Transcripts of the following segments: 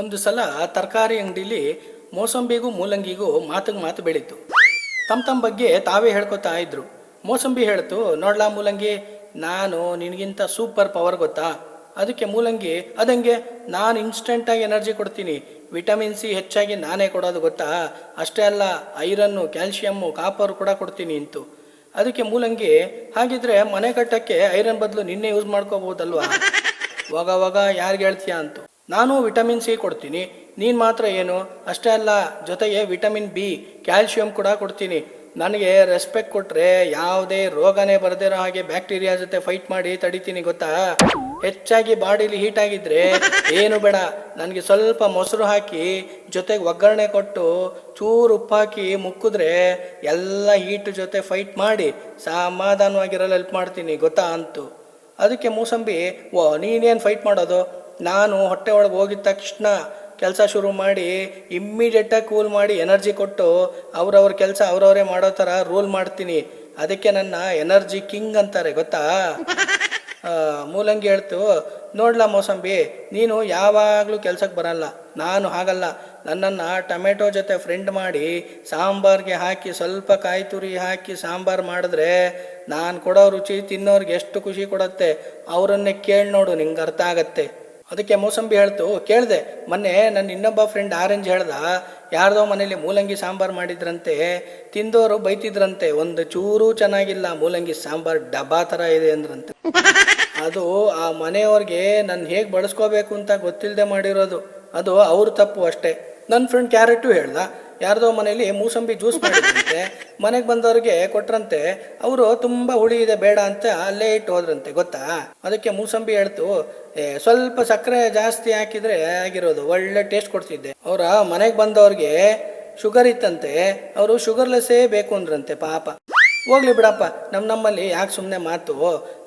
ಒಂದು ಸಲ ತರಕಾರಿ ಅಂಗಡಿಲಿ ಮೋಸಂಬಿಗೂ ಮೂಲಂಗಿಗೂ ಮಾತಿಗೆ ಮಾತು ಬೆಳೀತು. ತಮ್ಮ ತಮ್ಮ ಬಗ್ಗೆ ತಾವೇ ಹೇಳ್ಕೊತಾ ಇದ್ರು. ಮೋಸಂಬಿ ಹೇಳ್ತು, ನೋಡ್ಲಾ ಮೂಲಂಗಿ, ನಾನು ನಿನಗಿಂತ ಸೂಪರ್ ಪವರ್ ಗೊತ್ತಾ? ಅದಕ್ಕೆ ಮೂಲಂಗಿ, ಅದಂಗೆ ನಾನು ಇನ್ಸ್ಟೆಂಟಾಗಿ ಎನರ್ಜಿ ಕೊಡ್ತೀನಿ. ವಿಟಮಿನ್ ಸಿ ಹೆಚ್ಚಾಗಿ ನಾನೇ ಕೊಡೋದು ಗೊತ್ತಾ? ಅಷ್ಟೇ ಅಲ್ಲ, ಐರನ್ನು, ಕ್ಯಾಲ್ಶಿಯಮ್ಮು, ಕಾಪರ್ ಕೂಡ ಕೊಡ್ತೀನಿ ಅಂತು. ಅದಕ್ಕೆ ಮೂಲಂಗಿ, ಹಾಗಿದ್ರೆ ಮನೆ ಕಟ್ಟಕ್ಕೆ ಐರನ್ ಬದಲು ನಿನ್ನೆ ಯೂಸ್ ಮಾಡ್ಕೋಬಹುದಲ್ವಾ ಹೋಗ ಯಾರಿಗೆ ಹೇಳ್ತೀಯಾ ಅಂತು. ನಾನು ವಿಟಮಿನ್ ಸಿ ಕೊಡ್ತೀನಿ. ನೀನು ಮಾತ್ರ ಏನು? ಅಷ್ಟೇ ಅಲ್ಲ, ಜೊತೆಗೆ ವಿಟಮಿನ್ ಬಿ ಕ್ಯಾಲ್ಶಿಯಂ ಕೂಡ ಕೊಡ್ತೀನಿ. ನನಗೆ ರೆಸ್ಪೆಕ್ಟ್ ಕೊಟ್ಟರೆ ಯಾವುದೇ ರೋಗನೇ ಬರದಿರೋ ಹಾಗೆ ಬ್ಯಾಕ್ಟೀರಿಯಾ ಜೊತೆ ಫೈಟ್ ಮಾಡಿ ತಡಿತೀನಿ, ಗೊತ್ತಾ? ಹೆಚ್ಚಾಗಿ ಬಾಡಿಲಿ ಹೀಟ್ ಆಗಿದ್ರೆ ಏನು ಬೇಡ. ನನಗೆ ಸ್ವಲ್ಪ ಮೊಸರು ಹಾಕಿ, ಜೊತೆಗೆ ಒಗ್ಗರಣೆ ಕೊಟ್ಟು ಚೂರು ಉಪ್ಪು ಹಾಕಿ ಮುಕ್ಕಿದ್ರೆ ಎಲ್ಲ ಹೀಟ್ ಜೊತೆ ಫೈಟ್ ಮಾಡಿ ಸಮಾಧಾನವಾಗಿರಲು ಹೆಲ್ಪ್ ಮಾಡ್ತೀನಿ, ಗೊತ್ತಾ ಅಂತು. ಅದಕ್ಕೆ ಮೂಸಂಬಿ, ಓ, ನೀನೇನು ಫೈಟ್ ಮಾಡೋದು? ನಾನು ಹೊಟ್ಟೆ ಒಳಗೆ ಹೋಗಿದ ತಕ್ಷಣ ಕೆಲಸ ಶುರು ಮಾಡಿ ಇಮ್ಮಿಡಿಯೇಟಾಗಿ ಕೂಲ್ ಮಾಡಿ ಎನರ್ಜಿ ಕೊಟ್ಟು ಅವ್ರವ್ರ ಕೆಲಸ ಅವ್ರವರೇ ಮಾಡೋ ಥರ ರೂಲ್ ಮಾಡ್ತೀನಿ. ಅದಕ್ಕೆ ನನ್ನ ಎನರ್ಜಿ ಕಿಂಗ್ ಅಂತಾರೆ, ಗೊತ್ತಾ? ಮೂಲಂಗಿ ಹೇಳ್ತು, ನೋಡ್ಲಾ ಮೋಸಂಬಿ, ನೀನು ಯಾವಾಗಲೂ ಕೆಲ್ಸಕ್ಕೆ ಬರಲ್ಲ. ನಾನು ಹಾಗಲ್ಲ. ನನ್ನನ್ನು ಟೊಮೆಟೊ ಜೊತೆ ಫ್ರೆಂಡ್ ಮಾಡಿ ಸಾಂಬಾರ್ಗೆ ಹಾಕಿ, ಸ್ವಲ್ಪ ಕಾಯಿ ತುರಿ ಹಾಕಿ ಸಾಂಬಾರು ಮಾಡಿದ್ರೆ ನಾನು ಕೊಡೋ ರುಚಿ ತಿನ್ನೋರಿಗೆ ಎಷ್ಟು ಖುಷಿ ಕೊಡುತ್ತೆ? ಅವರನ್ನೇ ಕೇಳಿ ನೋಡು, ನಿಂಗೆ ಅರ್ಥ ಆಗತ್ತೆ. ಅದಕ್ಕೆ ಮೋಸಂಬಿ ಹೇಳ್ತು, ಕೇಳಿದೆ, ಮೊನ್ನೆ ನನ್ನ ಇನ್ನೊಬ್ಬ ಫ್ರೆಂಡ್ ಆರೆಂಜ್ ಹೇಳ್ದ, ಯಾರ್ದೋ ಮನೇಲಿ ಮೂಲಂಗಿ ಸಾಂಬಾರು ಮಾಡಿದ್ರಂತೆ, ತಿಂದೋರು ಬೈತಿದ್ರಂತೆ, ಒಂದು ಚೂರು ಚೆನ್ನಾಗಿಲ್ಲ, ಮೂಲಂಗಿ ಸಾಂಬಾರು ಡಬ್ಬಾ ಥರ ಇದೆ ಅಂದ್ರಂತೆ. ಅದು ಆ ಮನೆಯವ್ರಿಗೆ ನಾನು ಹೇಗೆ ಬಳಸ್ಕೋಬೇಕು ಅಂತ ಗೊತ್ತಿಲ್ಲದೆ ಮಾಡಿರೋದು. ಅದು ಅವ್ರ ತಪ್ಪು ಅಷ್ಟೇ. ನನ್ನ ಫ್ರೆಂಡ್ ಕ್ಯಾರೆಟು ಹೇಳ್ದ ಯಾರ್ದೋ ಮನೆಯಲ್ಲಿ ಮೂಸಂಬಿ ಜ್ಯೂಸ್ ಮಾಡಿದ್ರಂತೆ, ಮನೆಗೆ ಬಂದವ್ರಿಗೆ ಕೊಟ್ರಂತೆ, ಅವರು ತುಂಬಾ ಹುಳಿ ಇದೆ, ಬೇಡ ಅಂತ ಅಲ್ಲೇ ಇಟ್ಟು ಹೋದ್ರಂತೆ, ಗೊತ್ತಾ? ಅದಕ್ಕೆ ಮೂಸಂಬಿ ಹೇಳ್ತು, ಏ, ಸ್ವಲ್ಪ ಸಕ್ಕರೆ ಜಾಸ್ತಿ ಹಾಕಿದ್ರೆ ಆಗಿರೋದು, ಒಳ್ಳೆ ಟೇಸ್ಟ್ ಕೊಡ್ತಿದ್ದೆ. ಅವರ ಮನೆಗೆ ಬಂದವ್ರಿಗೆ ಶುಗರ್ ಇತ್ತಂತೆ, ಅವರು ಶುಗರ್ಲೆಸ್ಸೇ ಬೇಕು ಅಂದ್ರಂತೆ ಪಾಪ. ಹೋಗ್ಲಿ ಬಿಡಪ್ಪ. ನಮ್ಮ ನಮ್ಮಲ್ಲಿ ಯಾಕೆ ಸುಮ್ಮನೆ ಮಾತು?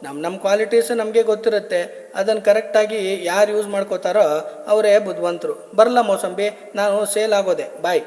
ನಮ್ಮ ನಮ್ಮ ಕ್ವಾಲಿಟೀಸ್ ನಮಗೆ ಗೊತ್ತಿರುತ್ತೆ. ಅದನ್ನು ಕರೆಕ್ಟಾಗಿ ಯಾರು ಯೂಸ್ ಮಾಡ್ಕೋತಾರೋ ಅವರೇ ಬುದ್ಧಿವಂತರು ಬರಲ್ಲ ಮೋಸಂಬಿ, ನಾನು ಸೇಲ್ ಆಗೋದೆ. ಬಾಯ್